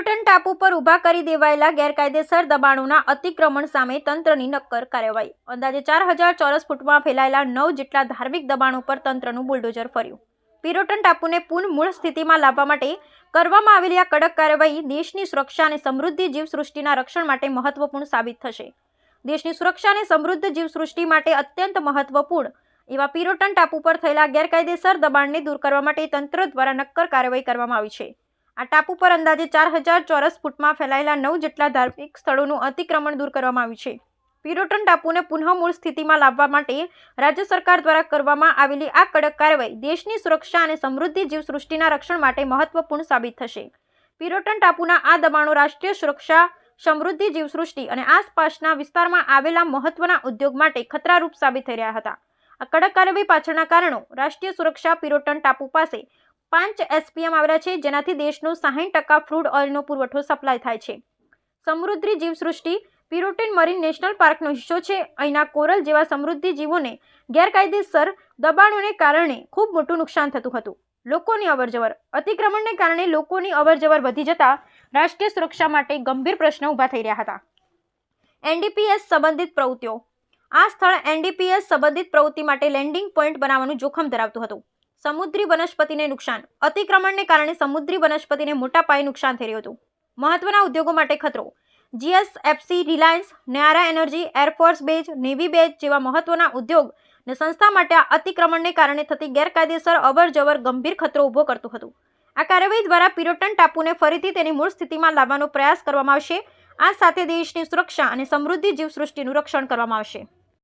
પિરોટન ટાપુ પર ઊભા કરી દેવાયેલા ગેરકાયદેસર દબાણોના અતિક્રમણ સામે તંત્રની નક્કર કાર્યવાહી. અંદાજે ચાર હજાર ચોરસ ફૂટમાં ફેલાયેલા નવ જેટલા ધાર્મિક દબાણો પર તંત્રનું બુલડોઝર ફર્યું. પિરોટન ટાપુને પુન મૂળ સ્થિતિમાં લાવવા માટે કરવામાં આવેલી આ કડક કાર્યવાહી દેશની સુરક્ષા અને સમૃદ્ધિ જીવસૃષ્ટિના રક્ષણ માટે મહત્વપૂર્ણ સાબિત થશે. દેશની સુરક્ષા અને સમૃદ્ધ જીવસૃષ્ટિ માટે અત્યંત મહત્વપૂર્ણ એવા પિરોટન ટાપુ પર થયેલા ગેરકાયદેસર દબાણને દૂર કરવા માટે તંત્ર દ્વારા નક્કર કાર્યવાહી કરવામાં આવી છે. આ ટાપુ પર અંદાજે ચાર હજાર ચોરસ ફૂટમાં ફેલાયેલા નવ જેટલા ધાર્મિક સ્થળોનું અતિક્રમણ દૂર કરવામાં આવ્યું છે. પિરોટન ટાપુને પુનઃ મૂળ સ્થિતિમાં લાવવા માટે રાજ્ય સરકાર દ્વારા કરવામાં આવેલી આ કડક કાર્યવાહી દેશની સુરક્ષા અને સમૃદ્ધિ જીવસૃષ્ટિના રક્ષણ માટે મહત્વપૂર્ણ સાબિત થશે. પિરોટન ટાપુના આ દબાણો રાષ્ટ્રીય સુરક્ષા, સમૃદ્ધિ જીવસૃષ્ટિ અને આસપાસના વિસ્તારમાં આવેલા મહત્વના ઉદ્યોગ માટે ખતરારૂપ સાબિત થઈ રહ્યા હતા. આ કડક કાર્યવાહી પાછળના કારણો રાષ્ટ્રીય સુરક્ષા પિરોટન ટાપુ પાસે પાંચ એસપીએમ આવેલા છે, જેનાથી દેશનો સાહીઠ ટકા ફ્રૂડ ઓઇલનો પુરવઠો સપ્લાય થાય છે. સમૃદ્ધિ જીવસૃષ્ટિ, પિરોટિન મરીન નેશનલ પાર્કનો હિસ્સો છે. અહીંના કોરલ જેવા સમૃદ્ધિ જીવોને ગેરકાયદેસર દબાણોને કારણે ખૂબ મોટું નુકસાન થતું હતું. લોકોની અવરજવર. અતિક્રમણને કારણે લોકોની અવરજવર વધી જતા રાષ્ટ્રીય સુરક્ષા માટે ગંભીર પ્રશ્નો ઊભા થઈ રહ્યા હતા. એનડીપીએસ સંબંધિત પ્રવૃત્તિઓ. આ સ્થળ એનડીપીએસ સંબંધિત પ્રવૃત્તિ માટે લેન્ડિંગ પોઈન્ટ બનાવવાનું જોખમ ધરાવતું હતું. સમુદ્રી વનસ્પતિને નુકસાન. અતિક્રમણને કારણે સમુદ્રી વનસ્પતિને મોટા પાયે નુકસાન થઈ રહ્યું હતું. મહત્વના ઉદ્યોગો માટે ખતરો. GSFC, Reliance Nayara energy air force base, navy base જેવા મહત્વના ઉદ્યોગ ને સંસ્થા માટે આ અતિક્રમણને કારણે થતી ગેરકાયદેસર અવરજવર ગંભીર ખતરો ઊભો કરતું હતું. આ કાર્યવાહી દ્વારા પિરોટન ટાપુને ફરીથી તેની મૂળ સ્થિતિમાં લાવવાનો પ્રયાસ કરવામાં આવશે. આ સાથે દેશની સુરક્ષા અને સમૃદ્ધિ જીવસૃષ્ટિનું રક્ષણ કરવામાં આવશે.